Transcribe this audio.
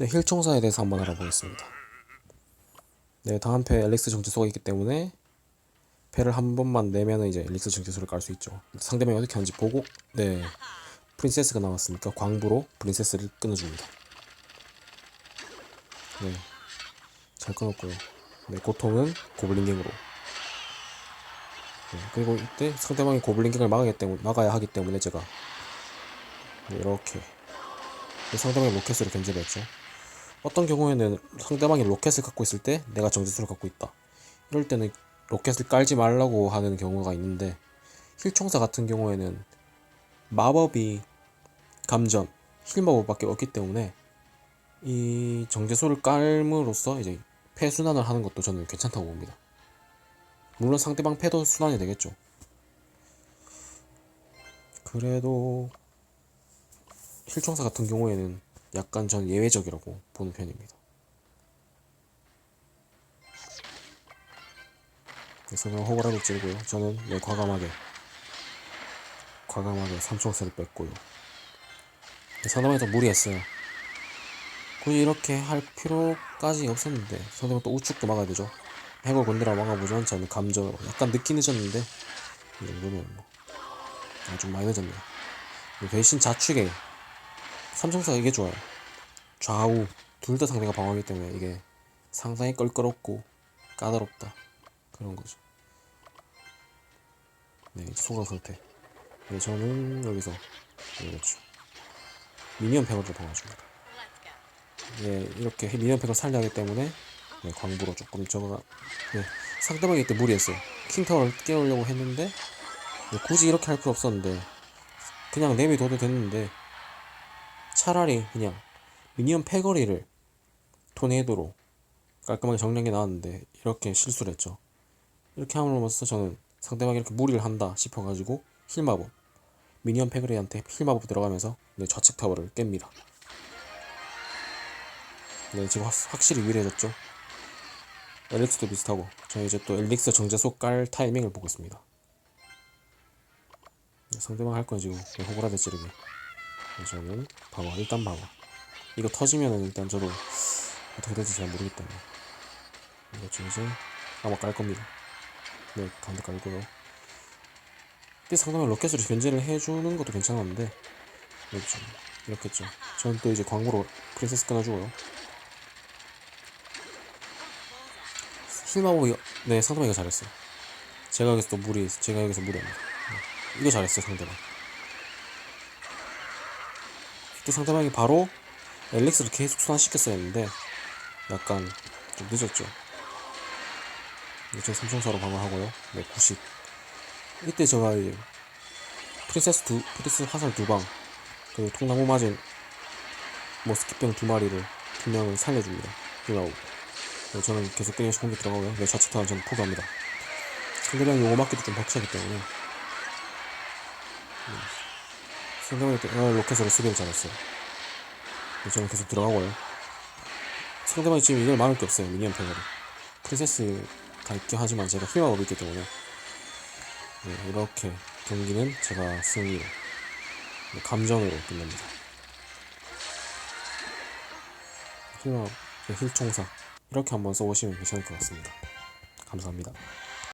네, 힐 총사에 대해서 한번 알아보겠습니다. 네, 다음 패 엘릭스 정지소가 있기 때문에 패를 한 번만 내면은 이제 엘릭스 정지소를 깔 수 있죠. 상대방이 어떻게 하는지 보고 네, 프린세스가 나왔으니까 광부로 프린세스를 끊어줍니다. 네, 잘 끊었고요. 네, 고통은 고블린갱으로. 네, 그리고 이때 상대방이 고블린갱을 막아야, 때문에, 막아야 하기 때문에 제가 네, 이렇게 상대방이 로켓으로 견제를 했죠. 어떤 경우에는 상대방이 로켓을 갖고 있을 때 내가 정지수를 갖고 있다. 이럴 때는 로켓을 깔지 말라고 하는 경우가 있는데 힐총사 같은 경우에는 마법이 감전, 힐 마법밖에 없기 때문에 이 정제소를 깔므로써 이제 패 순환을 하는 것도 저는 괜찮다고 봅니다. 물론 상대방 패도 순환이 되겠죠. 그래도 힐총사 같은 경우에는 약간 전 예외적이라고 보는 편입니다. 그래서 그냥 호구라도 찌르고요. 저는 네, 과감하게 과감하게 삼총사를 뺐고요. 상대방이 더 무리했어요. 굳이 이렇게 할 필요까지 없었는데 상대방 또 우측도 막아야 되죠. 해골 건드라 막아보지만 저는 감정으로 약간 늦긴 늦었는데 이 정도면 뭐 아주 많이 늦었네요. 대신 자축에 삼총사가 이게 좋아요. 좌우 둘 다 상대가 방어하기 때문에 이게 상당히 껄끄럽고 까다롭다 그런 거죠. 네, 소강 상태. 네, 저는 여기서 이렇죠. 미니언 팩으로 방어줍니다. 네, 이렇게 미니언 팩을 살려하기 때문에 네, 광부로 조금 저거가 네, 상대방이 이때 무리했어요. 킹타워를 깨우려고 했는데 네, 굳이 이렇게 할 필요 없었는데 그냥 내비둬도 됐는데 차라리 그냥 미니언 패거리를 토네이도로 깔끔하게 정리한 게 나왔는데 이렇게 실수를 했죠. 이렇게 함으로써 저는 상대방이 이렇게 무리를 한다 싶어가지고 힐마법 미니언 패거리한테 힐마법 들어가면서 네, 좌측 타워를 깹니다. 네 지금 확, 확실히 유리해졌죠. 엘릭스도 비슷하고 저는 이제 또 엘릭스 정제소 깔 타이밍을 보고 있습니다. 네, 상대방 할건 지금 네, 호구라데 찌르기. 네, 저는 방어 일단 방어. 이거 터지면은 일단 저도 어떻게 될지 잘 때문에 이거 좀 이제 아마 깔 겁니다. 네 가운데 깔고요. 근데 상대방 로켓으로 견제를 해주는 것도 괜찮았는데 이렇게 좀 이렇게 했죠. 저는 또 이제 광고로 프린세스 끊어주고요. 힐마법이 네 상대방이 잘했어요. 제가 여기서 또 무리 제가 여기서 무리합니다. 네, 이거 잘했어요 상대방. 그때 상대방이 바로 엘릭스를 계속 순환시켰어야 했는데 약간 좀 늦었죠. 이제 삼총사로 방어하고요. 네, 90. 이때 제가 프린세스 두, 프린세스 화살 두 방, 그리고 통나무 맞은 뭐 스킵병 두 마리를 두 명을 살려줍니다. 그리고 네, 저는 계속 끊임없이 공격 들어가고요. 네, 좌측 타는 저는 포기합니다. 상대방이 요거 맞기도 좀 벅차기 때문에 네. 상대방이 또 어, 로켓으로 수비를. 네, 저는 계속 들어가고요. 상대방이 지금 이걸 막을 게 없어요. 미니언 패널이. 프린세스가 있긴 하지만 제가 힘마법이 있기 때문에 네, 이렇게 경기는 제가 승리로 네, 감정으로 끝납니다. 힐마, 네, 힐총사 이렇게 한번 써보시면 괜찮을 것 같습니다. 감사합니다.